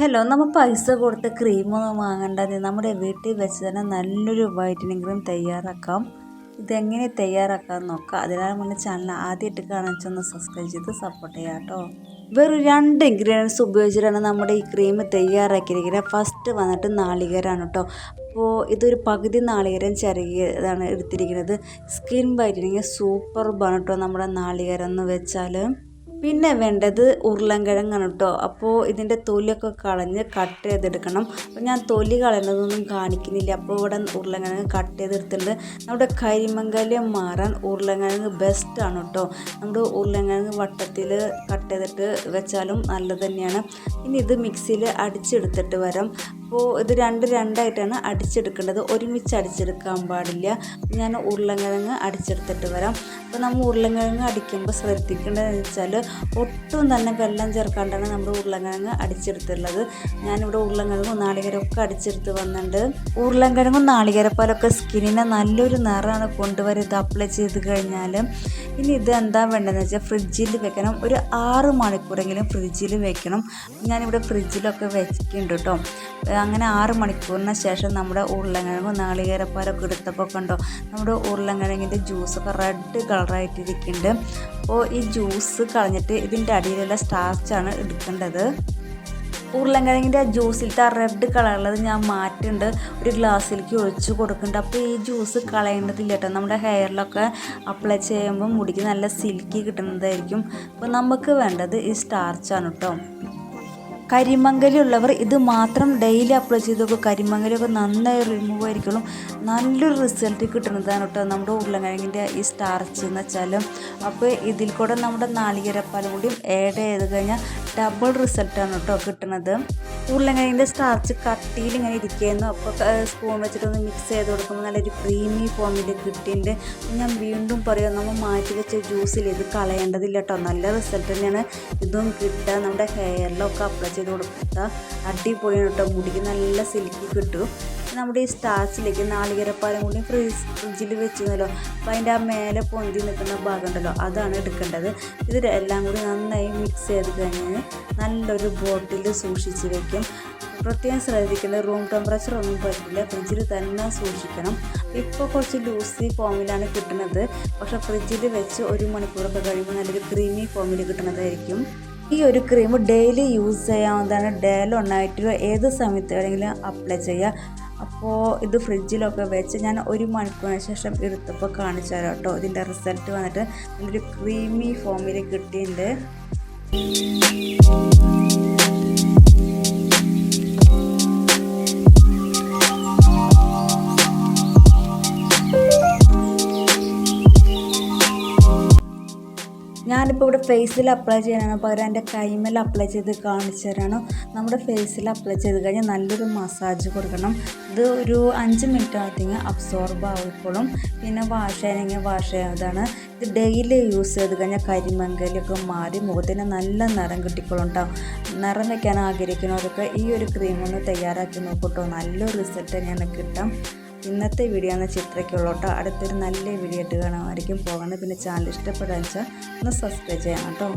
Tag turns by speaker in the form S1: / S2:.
S1: Hello നമ്മൾ പൈസ കൊടുത്ത് ക്രീമൊന്നും വാങ്ങേണ്ടത് നമ്മുടെ വീട്ടിൽ വെച്ച് തന്നെ നല്ലൊരു വൈറ്റനിങ് ക്രീം തയ്യാറാക്കാം. ഇതെങ്ങനെ തയ്യാറാക്കാൻ നോക്കാം? അതിനാൽ മുന്നേ ചാനൽ ആദ്യമായിട്ട് കാണിച്ചൊന്ന് സബ്സ്ക്രൈബ് ചെയ്ത് സപ്പോർട്ട് ചെയ്യാം കേട്ടോ. വെറും രണ്ട് ഇൻഗ്രീഡിയൻസ് ഉപയോഗിച്ചിട്ടാണ് നമ്മുടെ ഈ ക്രീം തയ്യാറാക്കിയിരിക്കുന്നത്. ഫസ്റ്റ് വന്നിട്ട് നാളികേരമാണ് കേട്ടോ. അപ്പോൾ ഇതൊരു പകുതി നാളികേരം ചെറിയതാണ് എടുത്തിരിക്കുന്നത്. സ്കിൻ വൈറ്റനിങ് സൂപ്പർ കേട്ടോ നമ്മുടെ നാളികേരം എന്ന് വെച്ചാൽ പിന്നെ വേണ്ടത് ഉരുളൻകിഴങ്ങാണ് കേട്ടോ. അപ്പോൾ ഇതിന്റെ തൊലിയൊക്കെ കളഞ്ഞ് കട്ട് ചെയ്തെടുക്കണം. അപ്പോൾ ഞാൻ തൊലി കളയുന്നതൊന്നും കാണിക്കുന്നില്ല. അപ്പോൾ ഇവിടെ ഉരുളൻകിഴങ്ങ് കട്ട് ചെയ്തെടുത്തിട്ടുണ്ട്. നമ്മുടെ കരിമംഗല്യം മാറാൻ ഉരുളൻകിഴങ്ങ് ബെസ്റ്റാണ് കേട്ടോ. നമ്മുടെ ഉരുളൻകിഴങ്ങ് വട്ടത്തിൽ കട്ട് ചെയ്തിട്ട് വെച്ചാലും നല്ലത് തന്നെയാണ്. ഇനി ഇത് മിക്സിയിൽ അടിച്ചെടുത്തിട്ട് വരാം. അപ്പോൾ ഇത് രണ്ട് രണ്ടായിട്ടാണ് അടിച്ചെടുക്കേണ്ടത്. ഒരുമിച്ച് അടിച്ചെടുക്കാൻ പാടില്ല. ഞാൻ ഉരുളങ്കിഴങ്ങ് അടിച്ചെടുത്തിട്ട് വരാം. അപ്പോൾ നമ്മൾ ഉരുളങ്കിഴങ്ങ് അടിക്കുമ്പോൾ ശ്രദ്ധിക്കേണ്ടതെന്ന് വെച്ചാൽ ഒട്ടും തന്നെ വെള്ളം ചേർക്കാണ്ടാണ് നമ്മൾ ഉരുളങ്കിഴങ്ങ് അടിച്ചെടുത്തുള്ളത് ഞാനിവിടെ ഉരുളങ്കിഴങ്ങും നാളികരമൊക്കെ അടിച്ചെടുത്ത് വന്നിട്ടുണ്ട്. ഉരുളങ്കിഴങ്ങും നാളികരപ്പാലൊക്കെ സ്കിന്നിനെ നല്ലൊരു നിറമാണ് കൊണ്ടുവരെ ഇത് അപ്ലൈ ചെയ്ത് കഴിഞ്ഞാൽ ഇനി ഇത് എന്താ വേണ്ടതെന്ന് വെച്ചാൽ ഫ്രിഡ്ജിൽ വെക്കണം. ഒരു ആറ് മണിക്കൂറെങ്കിലും ഫ്രിഡ്ജിൽ വെക്കണം. ഞാനിവിടെ ഫ്രിഡ്ജിലൊക്കെ വെച്ചിട്ടുണ്ട് കേട്ടോ. അങ്ങനെ ആറ് മണിക്കൂറിന് ശേഷം നമ്മുടെ ഉരുളക്കിഴങ്ങും നാളികേരപ്പാലൊക്കെ എടുത്തപ്പോൾ കണ്ടോ നമ്മുടെ ഉരുളക്കിഴങ്ങിന്റെ ജ്യൂസൊക്കെ റെഡ് കളറായിട്ടിരിക്കുന്നുണ്ട് അപ്പോൾ ഈ ജ്യൂസ് കളഞ്ഞിട്ട് ഇതിന്റെ അടിയിലുള്ള സ്റ്റാർച്ചാണ് എടുക്കേണ്ടത്. ഉരുളൻകിഴങ്ങിന്റെ ജ്യൂസിലത്തെ ആ റെഡ് കളറുള്ളത് ഞാൻ മാറ്റുന്നുണ്ട് ഒരു ഗ്ലാസ്സിലേക്ക് ഒഴിച്ച് കൊടുക്കുന്നുണ്ട്. അപ്പോൾ ഈ ജ്യൂസ് കളയേണ്ടതില്ല കേട്ടോ നമ്മുടെ ഹെയറിലൊക്കെ അപ്ലൈ ചെയ്യുമ്പോൾ മുടിക്ക് നല്ല സിൽക്കി കിട്ടുന്നതായിരിക്കും. അപ്പോൾ നമുക്ക് വേണ്ടത് ഈ സ്റ്റാർച്ചാണ് കേട്ടോ കരിമംഗലുള്ളവർ ഇത് മാത്രം ഡെയിലി അപ്ലൈ ചെയ്ത് നോക്കുക കരിമങ്കലൊക്കെ നന്നായി റിമൂവ് ആയിരിക്കും നല്ലൊരു റിസൾട്ട് കിട്ടുന്നതാണ് കേട്ടോ നമ്മുടെ ഉരുളക്കിഴങ്ങിന്റെ ഈ സ്റ്റാർച്ച് എന്ന് വെച്ചാൽ അപ്പോൾ ഇതിൽ കൂടെ നമ്മുടെ നാളികേരപ്പാലും കൂടിയും ആഡ് ചെയ്ത് കഴിഞ്ഞാൽ ഡബിൾ റിസൾട്ടാണ് കേട്ടോ കിട്ടുന്നത്. ഉരുളക്കിഴങ്ങിന്റെ സ്റ്റാർച്ച് കട്ടിയിൽ ഇങ്ങനെ ഇരിക്കുകയായിരുന്നു. അപ്പോൾ സ്പൂൺ വെച്ചിട്ടൊന്ന് മിക്സ് ചെയ്ത് കൊടുക്കുമ്പോൾ നല്ലൊരു ക്രീമി ഫോമിൽ കിട്ടിയിട്ടുണ്ട്. ഞാൻ വീണ്ടും പറയാം നമ്മൾ മാറ്റി വെച്ച ജ്യൂസിൽ ഇത് കളയേണ്ടതില്ല കേട്ടോ നല്ല റിസൾട്ട് തന്നെയാണ്. ഇതും കിട്ടുക. നമ്മുടെ ഹെയറിലൊക്കെ അപ്ലൈ ചെയ്ത് കൊടുക്കുക. അടിപൊളിയാണ് കേട്ടോ മുടിക്ക് നല്ല സിൽക്കി കിട്ടും. നമ്മുടെ ഈ സ്റ്റാർച്ചിലേക്ക് നാളികരപ്പാലം കൂടി ഫ്രീസ് ഫ്രിഡ്ജിൽ വെച്ചിരുന്നല്ലോ. അപ്പോൾ അതിന്റെ ആ മേലെ പൊന്തി നിൽക്കുന്ന ഭാഗം ഉണ്ടല്ലോ അതാണ് എടുക്കേണ്ടത്. ഇത് എല്ലാം കൂടി നന്നായി മിക്സ് ചെയ്ത് കഴിഞ്ഞ് നല്ലൊരു ബോട്ടിൽ സൂക്ഷിച്ച് വയ്ക്കും പ്രത്യേകം ശ്രദ്ധിക്കേണ്ടത് റൂം ടെമ്പറേച്ചർ ഒന്നും പറ്റില്ല ഫ്രിഡ്ജിൽ തന്നെ സൂക്ഷിക്കണം. ഇപ്പോൾ കുറച്ച് ലൂസി ഫോമിലാണ് കിട്ടുന്നത്. പക്ഷേ ഫ്രിഡ്ജിൽ വെച്ച് ഒരു മണിക്കൂറൊക്കെ കഴിയുമ്പോൾ നല്ലൊരു ക്രീമി ഫോമിൽ കിട്ടുന്നതായിരിക്കും. ഈ ഒരു ക്രീം ഡെയിലി യൂസ് ചെയ്യാവുന്നതാണ് ഒന്നായിട്ട് ഏത് സമയത്ത് വേണമെങ്കിലും അപ്ലൈ ചെയ്യുക അപ്പോൾ ഇത് ഫ്രിഡ്ജിലൊക്കെ വെച്ച് ഞാൻ ഒരു മണിക്കൂറിന് ശേഷം എടുത്തപ്പോൾ കാണിച്ചു തരാം കേട്ടോ. ഇതിന്റെ റിസൾട്ട് വന്നിട്ട് നല്ലൊരു ക്രീമി ഫോമിൽ കിട്ടിയിട്ടുണ്ട്. ഞാനിപ്പോൾ ഇവിടെ ഫേസിൽ അപ്ലൈ ചെയ്യാനാണ്. പകരം എന്റെ കൈമേൽ അപ്ലൈ ചെയ്ത് കാണിച്ചു തരാണ് നമ്മുടെ ഫേസിൽ അപ്ലൈ ചെയ്ത് കഴിഞ്ഞാൽ നല്ലൊരു മസാജ് കൊടുക്കണം. ഇത് ഒരു അഞ്ച് മിനിറ്റ് ആകത്തേക്ക് അബ്സോർബ് ആയിക്കോളും. പിന്നെ വാഷ് ചെയ്യണമെങ്കിൽ വാഷ് ചെയ്യാവുന്നതാണ് ഇത് ഡെയിലി യൂസ് ചെയ്ത് കഴിഞ്ഞാൽ കരിമങ്കലൊക്കെ മാറി മുഖത്തിന് നല്ല നിറം കിട്ടിക്കോളും കേട്ടോ നിറം വയ്ക്കാൻ ആഗ്രഹിക്കുന്നവരൊക്കെ ഈ ഒരു ക്രീം ഒന്ന് തയ്യാറാക്കി നോക്കൂട്ടോ നല്ലൊരു റിസൾട്ട് തന്നെയാണ് കിട്ടാം ഇന്നത്തെ വീഡിയോ എന്ന ചിത്രയ്ക്കുള്ളൂ അടുത്തൊരു നല്ല വീഡിയോ ആയിട്ട് കാണാമായിരിക്കും. പോകണം പിന്നെ ചാനൽ ഇഷ്ടപ്പെടാൻ വെച്ചാൽ ഒന്ന് സബ്സ്ക്രൈബ് ചെയ്യണം കേട്ടോ.